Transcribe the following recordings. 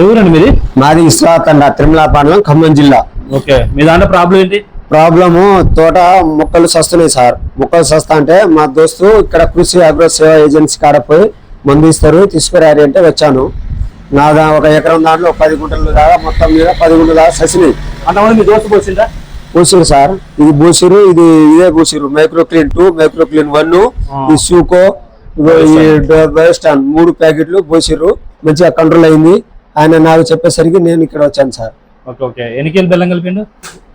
ఎవరండి మీది? మాది ఇస్లాతండ తిరుమల మండలం ఖమ్మం జిల్లా. ఓకే. మీ దాంట్లో ప్రాబ్లం ఏంటి? ప్రాబ్లము తోట మొక్కలు సస్తున్నాయి సార్. మొక్కలు సస్తా అంటే మా దోస్తు ఇక్కడ కృషి అగ్రో సేవా ఏజెన్సీ కాడ పోయి మందు ఇస్తారు తీసుకురారి అంటే వచ్చాను. నా దా ఒక ఎకరం దాంట్లో పది గుంటలు దాకా మొత్తం మీద పది గుంటలు దాకా ససినాయి. అంతమంది మీ దోస్తు పోసిందా పూసిరు సార్. ఇది పూసిరు ఇది ఇదే పూసిరు micro clean two micro clean one ఈ సూకో బయోస్టాన్ మూడు ప్యాకెట్లు పోసిరు మంచిగా కంట్రోల్ అయింది. ఆయన నాకు చెప్పేసరికి నేను ఇక్కడ వచ్చాను సార్.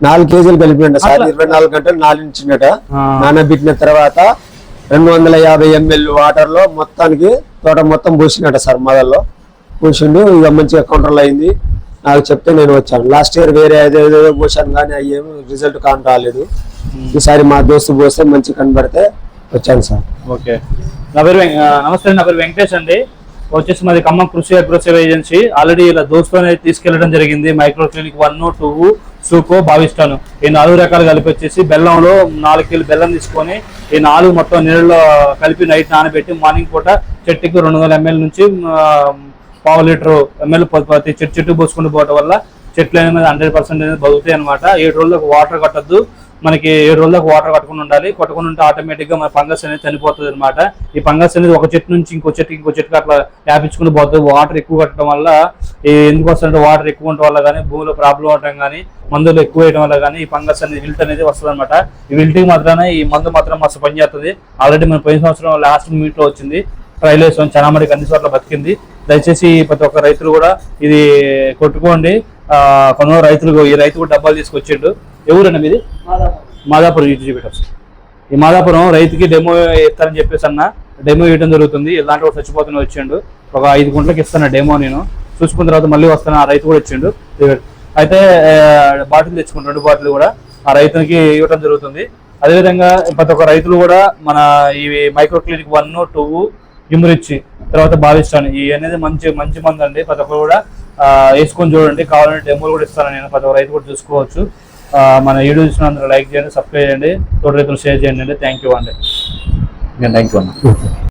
నాలుగు కేజీలు కలిపిండ సార్? ఇరవై నాలుగు గంటలు నాలించినట ఆ. నానబెట్టిన తర్వాత రెండు వందల యాభై ఎంఎల్ వాటర్లో మొత్తానికి తోట మొత్తం పూసినట సార్ మొదల్లో. పూసిండు ఇక మంచిగా కంట్రోల్ అయింది. నాకు చెప్తే నేను వచ్చాను. లాస్ట్ ఇయర్ వేరే ఏదేదో పోసాను కానీ అయ్యేమి రిజల్ట్ కాని రాలేదు. ఈసారి మా దోస్తు పోస్తే మంచి కనబడితే వచ్చాను సార్. ఓకే. నా పేరు నమస్తే నా పేరు వెంకటేష్ అండి. వచ్చేసి మాది ఖమ్మం కృషి అగ్రోసేవ ఏజెన్సీ. ఆల్రెడీ ఇలా దోస్తోనే తీసుకెళ్ళడం జరిగింది. మైక్రో క్లినిక్ వన్ టూ సూకో భావిస్తాను ఈ నాలుగు రకాలు కలిపి వచ్చేసి బెల్లంలో నాలుగు కిలో బెల్లం తీసుకొని ఈ నాలుగు మొత్తం నీళ్ళలో కలిపి నైట్ నానబెట్టి మార్నింగ్ పూట చెట్టుకు రెండు వందల ఎంఎల్ నుంచి పావు లీటర్ ఎంఎల్ ప్రతి చెట్టు చెట్టు పోసుకుంటూ పోవడం వల్ల చెట్లు అనేది హండ్రెడ్ పర్సెంట్ అనేది బతుకుతాయి అనమాట ఏడు రోజులకు వాటర్ కట్టద్దు. మనకి ఏడు రోజులకు వాటర్ కట్టుకుని ఉండాలి. కట్టుకుని ఉంటే ఆటోమేటిక్గా మన ఫంగస్ అనేది చనిపోతుంది అనమాట ఈ ఫంగస్ అనేది ఒక చెట్టు నుంచి ఇంకో చెట్టు ఇంకో చెట్టుకి అట్లా వ్యాపించుకుని పోతుంది. వాటర్ ఎక్కువ కట్టడం వల్ల ఎందుకు వస్తుందంటే వాటర్ ఎక్కువ ఉండటం వల్ల కానీ భూమిలో ప్రాబ్లం అవడం కానీ మందులు ఎక్కువ వేయడం వల్ల కానీ ఈ ఫంగస్ అనేది విల్ట్ అనేది వస్తుంది అనమాట ఈ విల్టింగ్ మాత్రమే ఈ మందు మాత్రం మస్తు పనిచేస్తుంది ఆల్రెడీ మన పోయిన సంవత్సరం లాస్ట్ మీట్లో వచ్చింది. ట్రైల్ వేసాం చాలా మందికి అన్ని చోట్ల బతికింది. దయచేసి ప్రతి ఒక్క రైతులు కూడా ఇది కొట్టుకోండి. కొంతమంది రైతులు ఈ రైతు కూడా డబ్బాలు తీసుకొచ్చిండు. ఎవరండి మీది? మాదాపురం. ఇటు చూపెట్టచ్చు ఈ మాదాపురం రైతుకి డెమో ఇస్తారని చెప్పేసి అన్న డెమో ఇవ్వడం జరుగుతుంది. ఇలాంటి వాడు చచ్చిపోతూనే వచ్చిండు. ఒక ఐదు గుంటలకు ఇస్తాను డెమో నేను. చూసుకున్న తర్వాత మళ్ళీ వస్తాను. ఆ రైతు కూడా ఇచ్చిండు అయితే బాటిల్ తెచ్చుకుంటాడు. రెండు బాటిల్ కూడా ఆ రైతునికి ఇవ్వడం జరుగుతుంది. అదేవిధంగా ప్రతి ఒక్క రైతులు కూడా మన ఈ మైక్రో క్లినిక్ వన్ టూ జిమ్రిచ్చి తర్వాత భావిస్తాను. ఈ అనేది మంచి మంచి మంది అండి. ప్రతి ఒక్కరు కూడా వేసుకొని చూడండి. కావాలంటే డెమోలు కూడా ఇస్తాను నేను. ప్రతి ఒక్క రైతు కూడా చూసుకోవచ్చు. ఆ, మన వీడియో చూసిన అందరూ లైక్ చేయండి సబ్స్క్రైబ్ చేయండి తోట రైతులు షేర్ చేయండి అండి. థ్యాంక్ యూ అండి. థ్యాంక్ యూ అన్న.